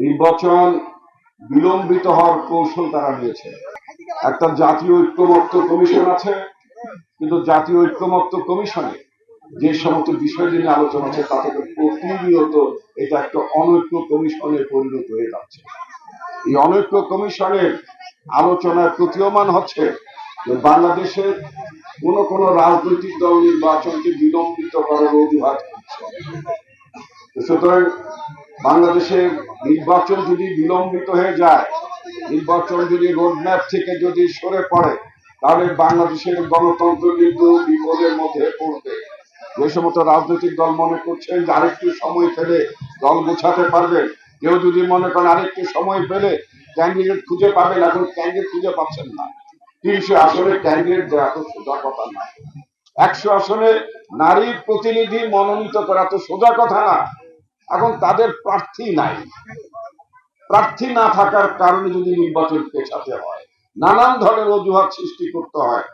নির্বাচন বিলম্বিত হওয়ার কৌশল তারা নিয়েছে। একটা জাতীয় ঐক্যমত্য কমিশন আছে, কিন্তু জাতীয় ঐক্যমত্য কমিশনে যে সমস্ত বিষয় নিয়ে আলোচনা আছে তা থেকে প্রতিনিয়ত এটা একটা অনৈক্য কমিশনে পরিণত হয়ে যাচ্ছে। এই অনৈক্য কমিশনের আলোচনায় প্রতীয়মান হচ্ছে যে বাংলাদেশের কোন কোন রাজনৈতিক দল নির্বাচনকে বিলম্বিত করার অজুহাত করছে সুতরাং বাংলাদেশের নির্বাচন যদি বিলম্বিত হয়ে যায়, নির্বাচন যদি রোডম্যাপ থেকে যদি সরে পড়ে, তাহলে বাংলাদেশের গণতন্ত্র কিন্তু বিপদের মধ্যে পড়বে। যে সমস্ত রাজনৈতিক দল মনে করছেন যে আরেকটু সময় পেলে দল গোছাতে পারবেন, কেউ যদি মনে করেন আরেকটু সময় পেলে ক্যান্ডিডেট খুঁজে পাবেন, এখন ক্যান্ডিডেট খুঁজে পাচ্ছেন না। তিনশো আসলে ক্যান্ডিডেট দেওয়া তো সোজা কথা না একশো আসনে নারী প্রতিনিধি মনোনীত করা তো সোজা কথা না। এখন তাদের প্রার্থী নাই। প্রার্থী না থাকার কারণে যদি নির্বাচন পেছাতে হয়, নানান ধরনের অজুহাত সৃষ্টি করতে হয়,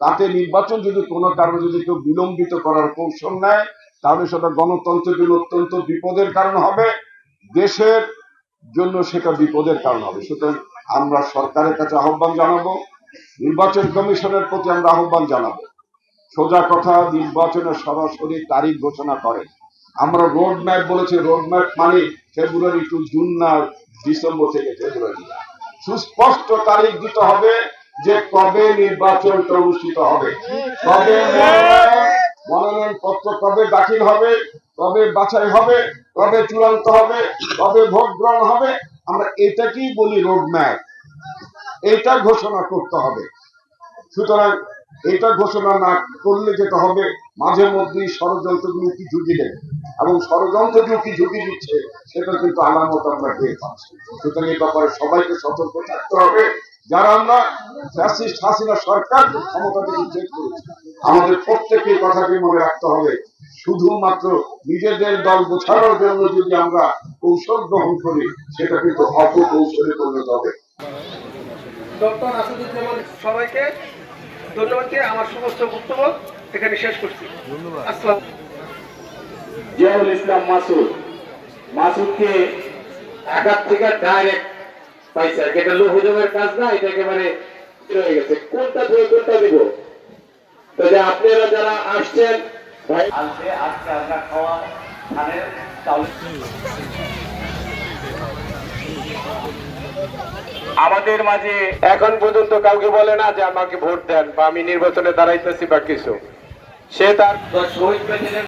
তাতে নির্বাচন যদি কোনো কারণে যদি কেউ বিলম্বিত করার কৌশল নেয়, তাহলে সেটা গণতন্ত্রের জন্য অত্যন্ত বিপদের কারণ হবে, দেশের জন্য সেটা বিপদের কারণ হবে। সুতরাং আমরা সরকারের কাছে আহ্বান জানাব, নির্বাচন কমিশনের প্রতি আমরা আহ্বান জানাব। সোজা কথা, নির্বাচনের সরাসরি তারিখ ঘোষণা করে আমরা রোড ম্যাপ বলেছি রোড ম্যাপ মানে ফেব্রুয়ারি টু জুন না ডিসেম্বর থেকে ফেব্রুয়ারি সুস্পষ্ট তারিখ দিতে হবে যে কবে নির্বাচনটা অনুষ্ঠিত হবে। কবে মনোনয়ন পত্র কবে দাখিল হবে, কবে বাছাই হবে, কবে চূড়ান্ত হবে, কবে ভোট গ্রহণ হবে, আমরা এটাকেই বলি রোড ম্যাপ এটা ঘোষণা করতে হবে। সুতরাং এটা ঘোষণা না করলে যেটা হবে, মাঝে মধ্যেই ষড়যন্ত্রগুলো কি ঝুঁকি দেবে। এবং ষড়যন্ত্রগুলো কি ঝুঁকি দিচ্ছে সেটা কিন্তু আলামত আমরা পেয়ে পাচ্ছি সুতরাং এই ব্যাপারে সবাইকে সতর্ক থাকতে হবে। যারা আমরা ফ্যাসিস্ট হাসিনা সরকার ক্ষমতা থেকে চেক করেছি আমাদের প্রত্যেকের কথাকে মনে রাখতে হবে। শুধুমাত্র নিজেদের দল গোছানোর জন্য যদি আমরা কৌশল গ্রহণ করি সেটা কিন্তু অপকৌশলে পরিণত হবে। ডক্টর আসাদুজ্জামান সবাইকে ধন্যবাদ দিয়ে আমার সমস্ত বক্তব্য এখানে শেষ করছি। আসসালাম জিয়াউল ইসলাম মাসুদ। মাসুদকে আঘাত থেকে ডাইরেক্ট পাইছে। কাজ না, এটা একেবারে হয়ে গেছে। কোনটা কোনটা দিব? তো যে আপনারা যারা আসছেন, ভাই, আজকে আমরা খাওয়া ধানের চাউল। আমাদের মাঝে এখন পর্যন্ত কাউকে বলে না যে আমাকে ভোট দেন বা আমি নির্বাচনে দাঁড়াইতেছি বা কিছু। সে তার শহীদ প্রেসিডেন্ট